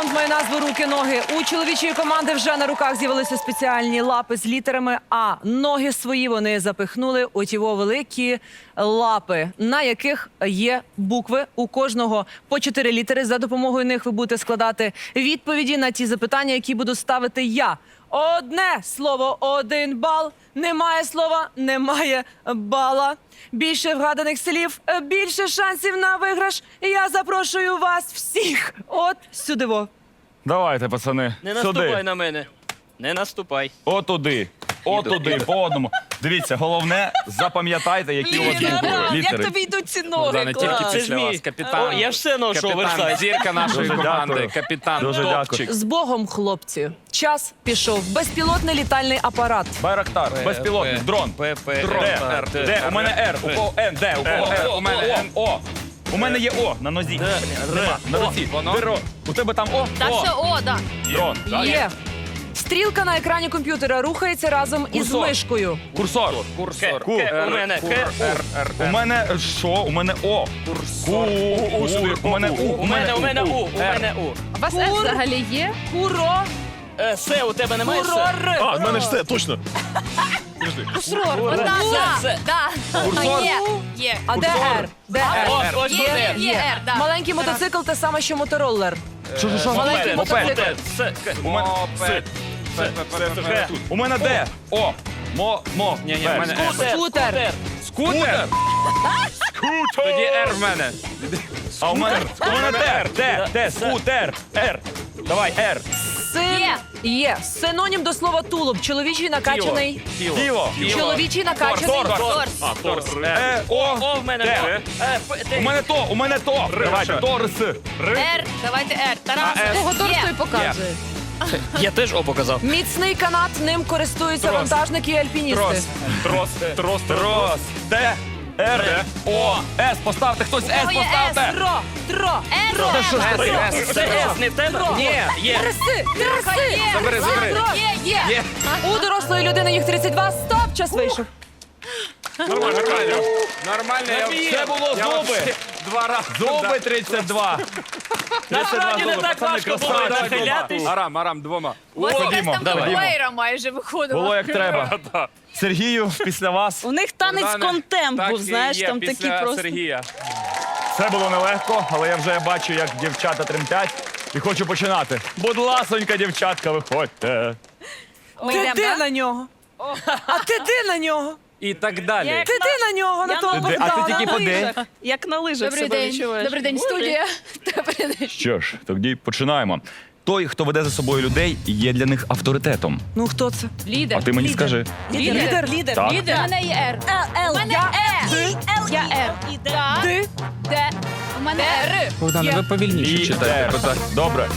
Раунд має назву руки ноги. У чоловічої команди вже на руках з'явилися спеціальні лапи з літерами. А ноги свої вони запихнули у ті великі лапи, на яких є букви. У кожного по чотири літери. За допомогою них ви будете складати відповіді на ті запитання, які буду ставити я. Одне слово, один бал. Немає слова, немає бала. Більше вгаданих слів, більше шансів на виграш. Я запрошую вас всіх. От сюди. Давайте, пацани. Не наступай Сюди. на мене. Не наступай. Отуди. Отуди, по одному. Дивіться, головне, запам'ятайте, які у вас букви, літери. йдуть ці ноги? Да, не тільки після вас, капітан. О, я ж все ношу капітан, оверсайз. зірка нашої Дуже команди, дякую. капітан, Дуже топчик. З Богом, хлопці. Час пішов. Безпілотний літальний апарат. Байрактар, безпілотник, дрон. П, П, Дрон. Р, Р, Д, у мене Р, у кого Н, Д, у кого Р, у мене Н, О. У мене є О на нозі. Нема, на руці. воно. Диро. У тебе там О? Та О. все, о, да. Дрон. Є. Стрілка на екрані комп'ютера рухається разом із Курсор. мишкою. Курсор. Курсор. К, у мене, У. Мене що? У мене О. Ку, у, сюди, у мене У. У мене, у мене У, у мене У. У вас С Кур. взагалі є? Куро. Е, Се, у тебе немає Се? Курор. А, в мене ж це, точно. Да. Да. Курсор. Є, є. А де Р? Де Р? Ось, ось Є, буде. є, Р, да. Маленький мотоцикл те саме, що мотороллер. Що, що, що? Маленький Мопед. мотоцикл. Мопед. Се, К. У мене Мопед. Г. У мене Д. О. Мо, мо. Ні, ні, в мене Р. Скутер. Скутер. Тоді Р в мене. А у мене, у мене Д, Д, Д, скутер, Р. Давай, Р. Син. Є. Є. Синонім до слова тулуб. Чоловічий накачаний. Діло. Чоловічий накачаний. Торс. Торс. Торс. Е, О. О, в мене. Е, Т. У мене то, у мене то. Давайте, Торс. Р. Давайте Р. Тарас. Кого торс показує? Я теж О показав. Міцний канат. Ним користуються Трос. вантажники і альпіністи. Трос. Трос. Трос. Трос. Д. Р. О. С. Поставте хтось С Кого є поставте. Тро. Тро. Р. С, С, не в тебе? Ні, є. Треси. Треси. Забери, забери. Є, є. У дорослої людини їх 32. Стоп. Час вийшов. Нормально, нормально. Нормально, я Це було я зуби. Два рази. Зуби 32. Насправді не так важко було нахилятись. Арам, арам, двома. У ходімо, там давай. кавалера майже виходила. Було як треба. Сергію, після вас. У них танець Богдане, контемп так був, і знаєш, є там після такі просто. Сергія. Це було нелегко, але я вже бачу, як дівчата тремтять. І хочу починати. Будь ласонька, дівчатка, виходьте. Ми Ти йдемо, да? на нього? А ти де на нього? І так далі. Ти де на нього, на Я того на- Де- а ти Богдана? тільки поди. Як на лижах Добрий себе день. відчуваєш. Добрий день, студія. Добрий день. Що ж, тоді починаємо. Той, хто веде за собою людей, є для них авторитетом. Ну хто це? Лідер. А ти мені скажи. Лідер. Лідер. Так. Лідер. У мене є Р. Л, У мене Я- Е. Я Р. Так. Ти? Де? У мене Р. Богдане, ви повільніше І читайте. Добре.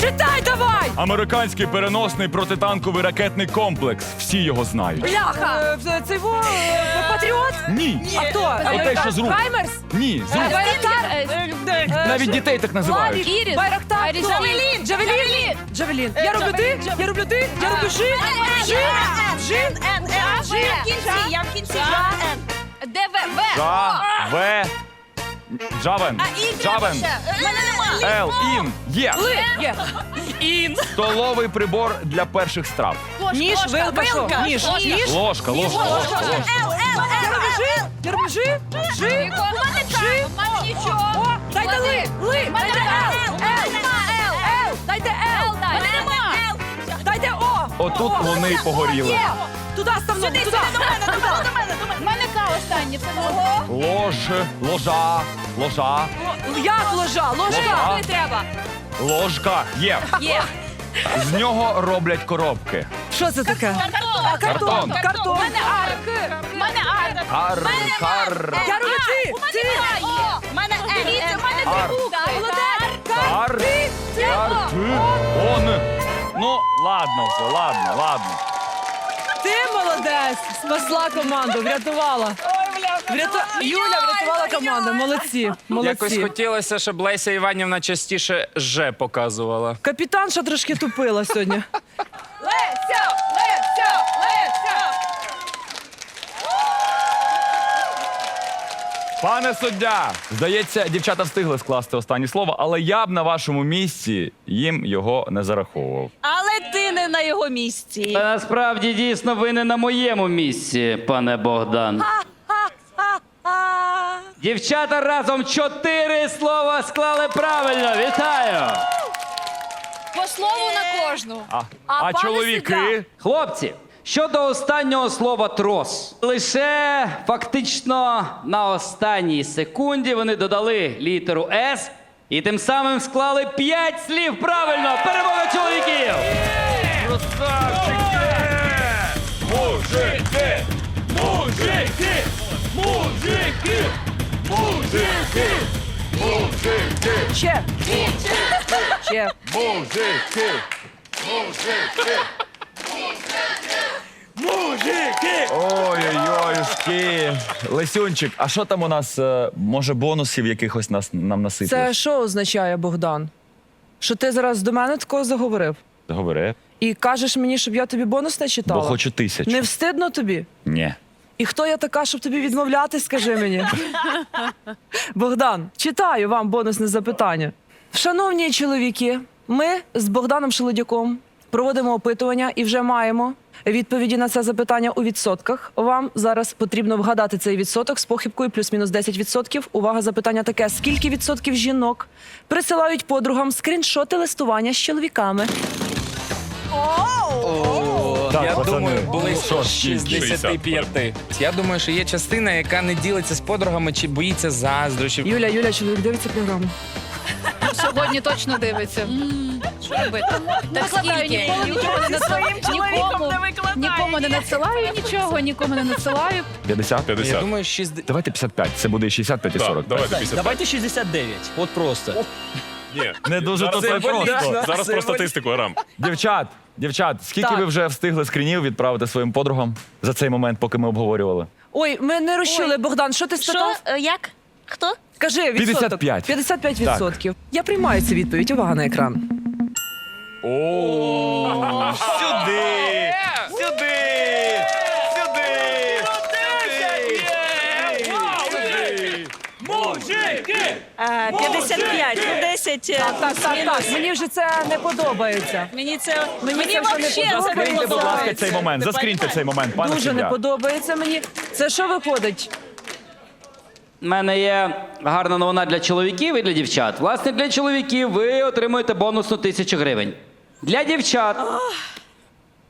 Читай давай! Американський переносний протитанковий ракетний комплекс. Всі його знають. Бляха! Е, Це його е, патріот? Ні. А хто? Оте, що з рук. Хаймерс? Ні. з рук. Байрактар? Е, Навіть дітей так називають. Іріс. Байрактар? Хто? Джавелін. Джавелін? Джавелін. Я роблю ти, я роблю ти, я роблю жи. Жи. Жи. Жи. Я в кінці, я в кінці. Де В? В. Жа. В. Джавен. Джавен. У мене нема. Ел. Ін. Є. Ли. Є. Столовий прибор для перших страв. Ніж, вилка, що? Ніж. Ніж. Ложка, ложка, ложка. ложка. Роблю жи. Жи. Жи. У мене К. У мене нічого. О, дайте ли. Ли. Мене Дайте. Ел. Мене нема Л. Ел. Дайте Ел. Л мене нема. Дайте О. Отут О. вони й погоріли. Є. Туди ставно. Туди. До до мене, Ого. Лож, ложа, ложа, Як ложа? Ложка. Ложа. Не треба. ложка. Є. Є. З нього роблять коробки. Що це таке? Картон. Картон. Картон. У мене Ар. У мене Ар. Кар, У мене кар, Я роблю ти. У мене Ти. Є. У мене. Дивіться, у мене Ар. три букви. Молодець. кар, Ти. Ти. кар, ти, он. Ну, ладно вже, ладно, ладно. Ти молодець. Спасла команду, врятувала. Вряту... Юля врятувала команду. Молодці. Якось хотілося, щоб Леся Іванівна частіше «же» показувала. Капітанша трошки тупила сьогодні. Леся! Леся! Леся! Пане суддя, здається, дівчата встигли скласти останнє слово, але я б на вашому місці їм його не зараховував. Але ти не на його місці. Та Насправді дійсно ви не на моєму місці, пане Богдан. Дівчата разом чотири слова склали правильно. Вітаю! По слову на кожну. А, А а пане чоловіки? Хлопці, щодо останнього слова трос, лише фактично на останній секунді вони додали літеру С і тим самим склали п'ять слів правильно. Перемога чоловіків! Мужики! Ще. Ще. Мужики! Мужики! Мужики! Ой-ой-ой, Лесюнчик, а що там у нас? е, Може, бонусів якихось нас нам Це насипали? що означає, Богдан? Що ти зараз до мене такого заговорив? Говори. І кажеш мені, щоб я тобі бонус не читала? Бо хочу тисячу. Не встидно тобі? Ні. І хто я така, щоб тобі відмовляти, скажи мені. Богдан, читаю вам бонусне запитання. Шановні чоловіки, ми з Богданом Шелодяком проводимо опитування і вже маємо відповіді на це запитання у відсотках. Вам зараз потрібно вгадати цей відсоток з похибкою плюс-мінус 10%. Увага, запитання таке: скільки відсотків жінок присилають подругам скріншоти листування з чоловіками? Так, Я пацани, думаю, ну, близько що, 65. Я думаю, що є частина, яка не ділиться з подругами чи боїться заздрощів. Юля, Юля, чоловік дивиться програму. Сьогодні точно дивиться. Що робити? Так скільки? Нікого не надсилаю. Нікому, нікому не надсилаю нічого, нікому не надсилаю. 50? Я 50. думаю, 60... Давайте 55, це буде і 65 і 40. Давайте 50. Давайте 69. От просто. Ні. Не дуже то Зараз, це просто. зараз про статистику, Арам. Дівчат, дівчат, скільки Так. ви вже встигли скрінів відправити своїм подругам за цей момент, поки ми обговорювали? Ой, ми не розчули, Богдан. Що ти спитав? Що? Е, Як? Хто? Кажи, відсоток. 55. 55 відсотків. Я приймаю цю відповідь. Увага на екран. О! Сюди! 55, ну 10. Так, так, так. Мені вже це не подобається. Мені це мені, це вже не вообще подобається. це не Заскріньте, будь ласка, цей момент. Ти Заскріньте цей момент, пане Дуже не суддя. подобається мені. Це що виходить? У мене є гарна новина для чоловіків і для дівчат. Власне, для чоловіків ви отримуєте бонусну тисячу гривень. Для дівчат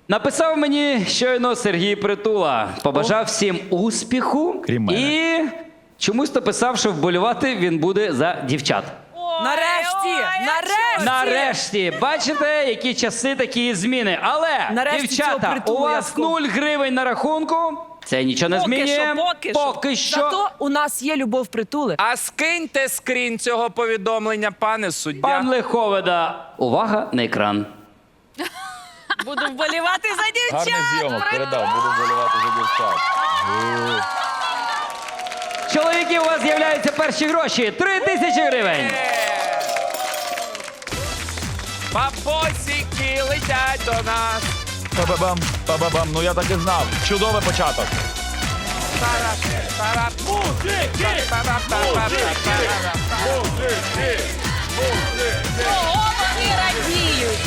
написав мені щойно Сергій Притула. Побажав всім успіху Крім мене. і чомусь написав, що вболівати він буде за дівчат. Нарешті! Нарешті! Нарешті, бачите, які часи, такі зміни. Але Нарешті цього дівчата, у вас яского. 0 гривень на рахунку. Це нічого не Поки змінює. що, поки що. Поки що. Зато у нас є любов притули. А скиньте скрін цього повідомлення, пане суддя. Пан Лиховеда, увага на екран. Буду вболівати за дівчат. Гарний зйомок передав, буду вболівати за дівчат. Чоловіки, у вас з'являються перші гроші. Три тисячі гривень. Папосики летять до нас. Па-ба-бам, па-ба-бам. Ну я так і знав. Чудовий початок. О, вони радіють.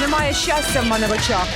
Немає щастя в мене в очах.